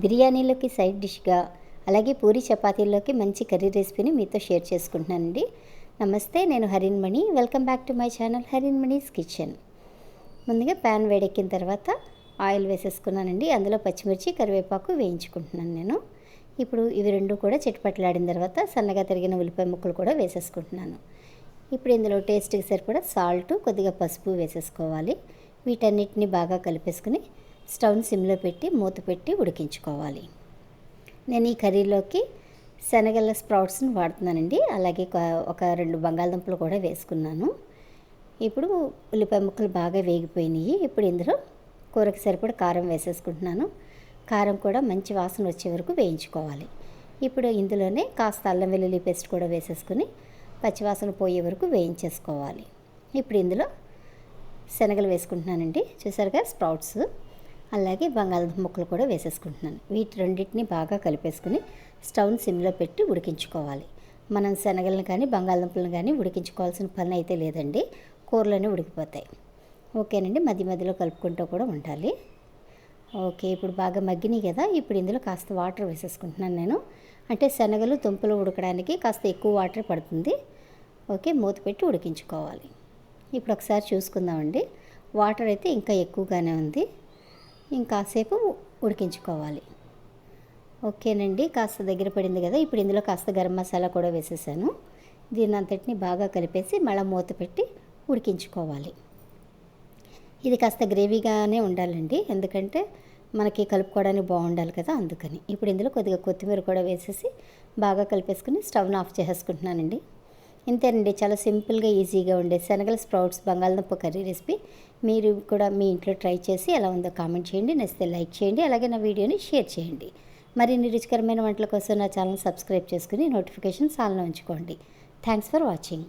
బిర్యానీలోకి సైడ్ డిష్గా అలాగే పూరి చపాతీల్లోకి మంచి కర్రీ రెసిపీని మీతో షేర్ చేసుకుంటున్నానండి. నమస్తే నేను Harinmani welcome back to my channel Harinmani's kitchen. ముందుగా ప్యాన్ వేడెక్కిన తర్వాత ఆయిల్ వేసేసుకున్నానండి. అందులో పచ్చిమిర్చి కరివేపాకు వేయించుకుంటున్నాను నేను. ఇప్పుడు ఇవి రెండు కూడా చిటపట్లాడిన తర్వాత సన్నగా తరిగిన ఉల్లిపాయ ముక్కలు కూడా వేసేసుకుంటున్నాను. ఇప్పుడు ఇందులో టేస్ట్కి సరిపడా సాల్ట్ కొద్దిగా పసుపు వేసేసుకోవాలి. వీటన్నిటిని బాగా కలిపేసుకుని స్టవ్ని సిమ్లో పెట్టి మూత పెట్టి ఉడికించుకోవాలి. నేను ఈ కర్రీలోకి శనగల స్ప్రౌట్స్ని వాడుతున్నానండి. అలాగే ఒక- ఒక రెండు బంగాళదుంపలు కూడా వేసుకున్నాను. ఇప్పుడు ఉల్లిపాయ ముక్కలు బాగా వేగిపోయినాయి. ఇప్పుడు ఇందులో కూరకి సరిపడా కారం వేసేసుకుంటున్నాను. కారం కూడా మంచి వాసన వచ్చే వరకు వేయించుకోవాలి. ఇప్పుడు ఇందులోనే కాస్త అల్లం వెల్లుల్లి పేస్ట్ కూడా వేసేసుకుని పచ్చివాసన పోయే వరకు వేయించేసుకోవాలి. ఇప్పుడు ఇందులో శనగలు వేసుకుంటున్నానండి. చూసారుగా స్ప్రౌట్స్. అలాగే బంగాళదుంప ముక్కలు కూడా వేసేసుకుంటున్నాను. వీటి రెండింటిని బాగా కలిపేసుకుని స్టవ్ని సిమ్లో పెట్టి ఉడికించుకోవాలి. మనం శనగలను కానీ బంగాళదుంపలను కానీ ఉడికించుకోవాల్సిన పని అయితే లేదండి. కూరలోనే ఉడికిపోతాయి. ఓకేనండి మధ్య మధ్యలో కలుపుకుంటూ కూడా ఉండాలి. ఓకే ఇప్పుడు బాగా మగ్గినాయి కదా ఇప్పుడు ఇందులో కాస్త వాటర్ వేసేసుకుంటున్నాను నేను. అంటే శనగలు దుంపలు ఉడకడానికి కాస్త ఎక్కువ వాటర్ పడుతుంది. ఓకే మూత పెట్టి ఉడికించుకోవాలి. ఇప్పుడు ఒకసారి చూసుకుందామండి. వాటర్ అయితే ఇంకా ఎక్కువగానే ఉంది. ఇంకాసేపు ఉడికించుకోవాలి. ఓకేనండి కాస్త దగ్గర పడింది కదా ఇప్పుడు ఇందులో కాస్త గరం మసాలా కూడా వేసేసాను. దీని అంతటిని బాగా కలిపేసి మళ్ళీ మూత పెట్టి ఉడికించుకోవాలి. ఇది కాస్త గ్రేవీగానే ఉండాలండి ఎందుకంటే మనకి కలుపుకోవడానికి బాగుండాలి కదా అందుకని. ఇప్పుడు ఇందులో కొద్దిగా కొత్తిమీర కూడా వేసేసి బాగా కలిపేసుకుని స్టవ్ని ఆఫ్ చేసేసుకుంటున్నానండి. ఇంతేనండి చాలా సింపుల్గా ఈజీగా ఉండే శనగల స్ప్రౌట్స్ బంగాళదుంప కర్రీ రెసిపీ. మీరు కూడా మీ ఇంట్లో ట్రై చేసి ఎలా ఉందో కామెంట్ చేయండి నచ్చితే లైక్ చేయండి అలాగే నా వీడియోని షేర్ చేయండి. మరిన్ని రుచికరమైన వంటల కోసం నా ఛానల్ సబ్స్క్రైబ్ చేసుకుని నోటిఫికేషన్స్ ఆన్లో ఉంచుకోండి. Thanks for watching.